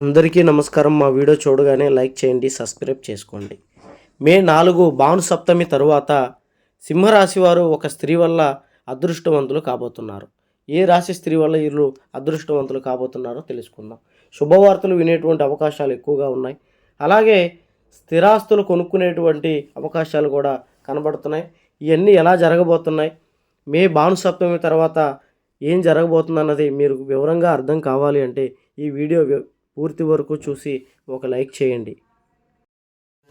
అందరికీ నమస్కారం. మా వీడియో చూడగానే లైక్ చేయండి సబ్స్క్రైబ్ చేసుకోండి. మే నాలుగు భాను సప్తమి తరువాత సింహరాశి వారు ఒక స్త్రీ వల్ల అదృష్టవంతులు కాబోతున్నారు. ఏ రాశి స్త్రీ వల్ల వీళ్ళు అదృష్టవంతులు కాబోతున్నారో తెలుసుకుందాం. శుభవార్తలు వినేటువంటి అవకాశాలు ఎక్కువగా ఉన్నాయి. అలాగే స్థిరాస్తులు కొనుక్కునేటువంటి అవకాశాలు కూడా కనబడుతున్నాయి. ఇవన్నీ ఎలా జరగబోతున్నాయి? మే భాను సప్తమి తర్వాత ఏం జరగబోతుంది అన్నది మీరు వివరంగా అర్థం కావాలి అంటే ఈ వీడియో పూర్తి వరకు చూసి ఒక లైక్ చేయండి.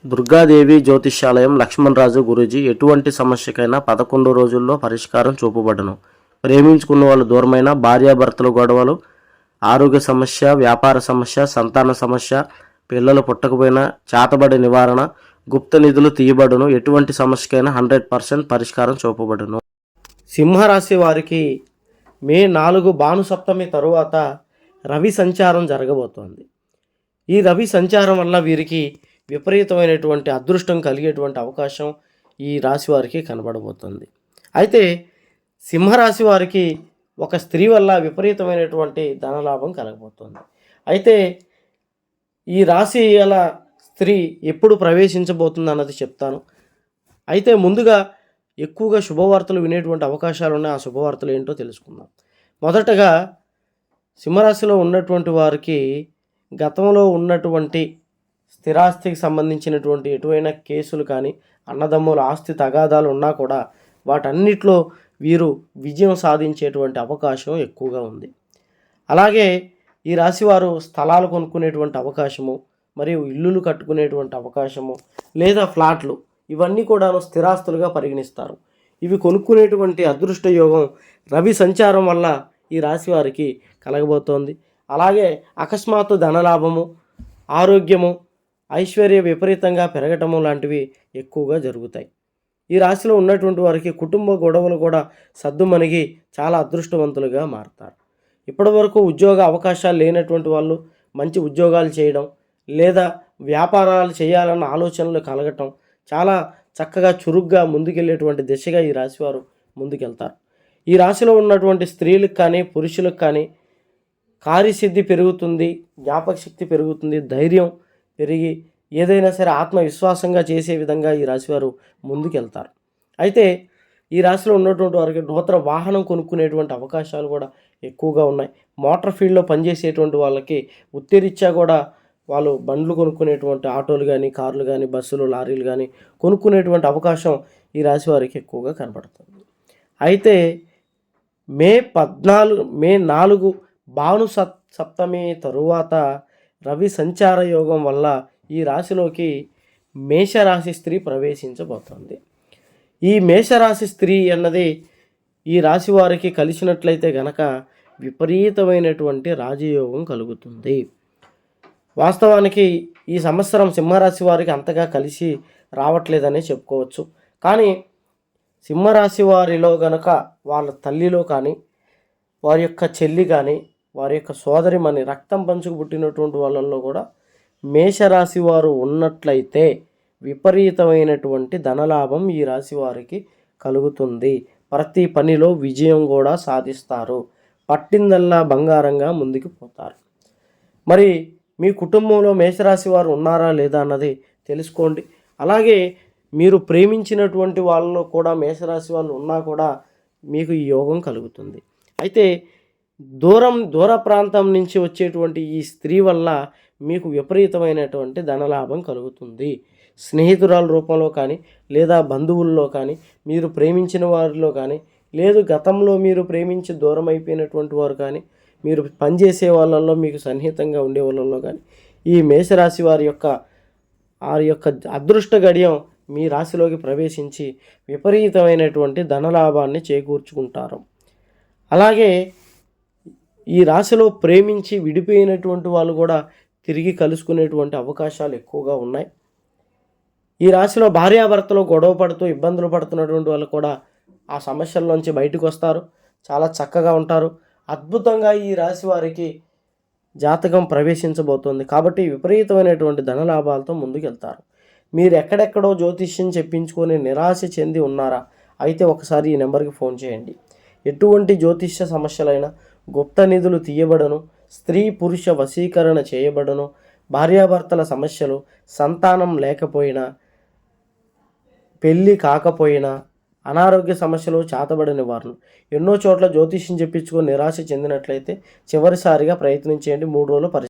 దుర్గాదేవి జ్యోతిష్యాలయం లక్ష్మణరాజు గురూజీ ఎటువంటి సమస్యకైనా పదకొండు రోజుల్లో పరిష్కారం చూపబడను. ప్రేమించుకున్న వాళ్ళు దూరమైన భార్యాభర్తల గొడవలు ఆరోగ్య సమస్య వ్యాపార సమస్య సంతాన సమస్య పిల్లలు పుట్టకపోయినా చేతబడి నివారణ గుప్త నిధులు తీయబడును ఎటువంటి సమస్యకైనా హండ్రెడ్ పర్సెంట్ పరిష్కారం చూపబడును. సింహరాశి వారికి మే నాలుగు భాను సప్తమి తరువాత రవి సంచారం జరగబోతోంది. ఈ రవి సంచారం వల్ల వీరికి విపరీతమైనటువంటి అదృష్టం కలిగేటువంటి అవకాశం ఈ రాశి వారికి కనబడబోతుంది. అయితే సింహరాశి వారికి ఒక స్త్రీ వల్ల విపరీతమైనటువంటి ధనలాభం కలగబోతోంది. అయితే ఈ రాశి గల స్త్రీ ఎప్పుడు ప్రవేశించబోతుంది అన్నది చెప్తాను. అయితే ముందుగా ఎక్కువగా శుభవార్తలు వినేటువంటి అవకాశాలు ఉన్నాయి ఆ శుభవార్తలు ఏంటో తెలుసుకుందాం. మొదటగా సింహరాశిలో ఉన్నటువంటి వారికి గతంలో ఉన్నటువంటి స్థిరాస్తికి సంబంధించినటువంటి ఎటువైనా కేసులు కానీ అన్నదమ్ముల ఆస్తి తగాదాలు ఉన్నా కూడా వాటన్నిటిలో వీరు విజయం సాధించేటువంటి అవకాశం ఎక్కువగా ఉంది. అలాగే ఈ రాశివారు స్థలాలు కొనుక్కునేటువంటి అవకాశము మరియు ఇల్లులు కట్టుకునేటువంటి అవకాశము లేదా ఫ్లాట్లు ఇవన్నీ కూడాను స్థిరాస్తులుగా పరిగణిస్తారు. ఇవి కొనుక్కునేటువంటి అదృష్ట యోగం రవి సంచారం వల్ల ఈ రాశి వారికి కలగబోతోంది. అలాగే అకస్మాత్తు ధనలాభము ఆరోగ్యము ఐశ్వర్య విపరీతంగా పెరగటము లాంటివి ఎక్కువగా జరుగుతాయి. ఈ రాశిలో ఉన్నటువంటి వారికి కుటుంబ గొడవలు కూడా సద్దుమణిగి చాలా అదృష్టవంతులుగా మారుతారు. ఇప్పటివరకు ఉద్యోగ అవకాశాలు లేనటువంటి వాళ్ళు మంచి ఉద్యోగాలు చేయడం లేదా వ్యాపారాలు చేయాలన్న ఆలోచనలు కలగటం చాలా చక్కగా చురుగ్గా ముందుకెళ్ళేటువంటి దిశగా ఈ రాశివారు ముందుకెళ్తారు. ఈ రాశిలో ఉన్నటువంటి స్త్రీలకు కానీ పురుషులకు కానీ కార్యసిద్ధి పెరుగుతుంది జ్ఞాపక శక్తి పెరుగుతుంది ధైర్యం పెరిగి ఏదైనా సరే ఆత్మవిశ్వాసంగా చేసే విధంగా ఈ రాశివారు ముందుకెళ్తారు. అయితే ఈ రాశిలో ఉన్నటువంటి వారికి నూతన వాహనం కొనుక్కునేటువంటి అవకాశాలు కూడా ఎక్కువగా ఉన్నాయి. మోటార్ ఫీల్డ్లో పనిచేసేటువంటి వాళ్ళకి ఉత్తేరీత్యా కూడా వాళ్ళు బండ్లు కొనుక్కునేటువంటి ఆటోలు కానీ కార్లు కానీ బస్సులు లారీలు కానీ కొనుక్కునేటువంటి అవకాశం ఈ రాశి వారికి ఎక్కువగా కనబడుతుంది అయితే మే పద్నాలుగు మే నాలుగు భాను సప్ సప్తమి తరువాత రవి సంచార యోగం వల్ల ఈ రాశిలోకి మేషరాశి స్త్రీ ప్రవేశించబోతోంది. ఈ మేషరాశి స్త్రీ అన్నది ఈ రాశి వారికి కలిసినట్లయితే గనక విపరీతమైనటువంటి రాజయోగం కలుగుతుంది. వాస్తవానికి ఈ సంవత్సరం సింహరాశి వారికి అంతగా కలిసి రావట్లేదనే చెప్పుకోవచ్చు. కానీ సింహరాశి వారిలో గనక వాళ్ళ తల్లిలో కానీ వారి యొక్క చెల్లి కానీ వారి యొక్క సోదరిమని రక్తం పంచుకు పుట్టినటువంటి వాళ్ళల్లో కూడా మేషరాశి వారు ఉన్నట్లయితే విపరీతమైనటువంటి ధనలాభం ఈ రాశి వారికి కలుగుతుంది. ప్రతి పనిలో విజయం కూడా సాధిస్తారు. పట్టిందల్లా బంగారంగా ముందుకు పోతారు. మరి మీ కుటుంబంలో మేషరాశి వారు ఉన్నారా లేదా అన్నది తెలుసుకోండి. అలాగే మీరు ప్రేమించినటువంటి వాళ్ళలో కూడా మేషరాశి వాళ్ళు ఉన్నా కూడా మీకు ఈ యోగం కలుగుతుంది. అయితే దూరం దూర ప్రాంతం నుంచి వచ్చేటువంటి ఈ స్త్రీ వల్ల మీకు విపరీతమైనటువంటి ధనలాభం కలుగుతుంది. స్నేహితురాల రూపంలో కానీ లేదా బంధువుల్లో కానీ మీరు ప్రేమించిన వారిలో కానీ లేదు గతంలో మీరు ప్రేమించి దూరం అయిపోయినటువంటి వారు కానీ మీరు పనిచేసే వాళ్ళల్లో మీకు సన్నిహితంగా ఉండే వాళ్ళల్లో కానీ ఈ మేషరాశి వారి యొక్క వారి యొక్క అదృష్ట గడియం మీ రాశిలోకి ప్రవేశించి విపరీతమైనటువంటి ధనలాభాన్ని చేకూర్చుకుంటారు. అలాగే ఈ రాశిలో ప్రేమించి విడిపోయినటువంటి వాళ్ళు కూడా తిరిగి కలుసుకునేటువంటి అవకాశాలు ఎక్కువగా ఉన్నాయి. ఈ రాశిలో భార్యాభర్తలు గొడవ పడుతూ ఇబ్బందులు పడుతున్నటువంటి వాళ్ళు కూడా ఆ సమస్యల్లోంచి బయటకు వస్తారు. చాలా చక్కగా ఉంటారు. అద్భుతంగా ఈ రాశి వారికి జాతకం ప్రవేశించబోతోంది. కాబట్టి విపరీతమైనటువంటి ధనలాభాలతో ముందుకెళ్తారు. మీరు ఎక్కడెక్కడో జ్యోతిష్యం చెప్పించుకొని నిరాశ చెంది ఉన్నారా? అయితే ఒకసారి ఈ నెంబర్కి ఫోన్ చేయండి. ఎటువంటి జ్యోతిష్య సమస్యలైనా గుప్త నిధులు తీయబడను స్త్రీ పురుష వశీకరణ చేయబడను భార్యాభర్తల సమస్యలు సంతానం లేకపోయినా పెళ్ళి కాకపోయినా అనారోగ్య సమస్యలు చాతబడని వారు ఎన్నో చోట్ల జ్యోతిష్యం చెప్పించుకొని నిరాశ చెందినట్లయితే చివరిసారిగా ప్రయత్నించేయండి మూడు రోజులు పరి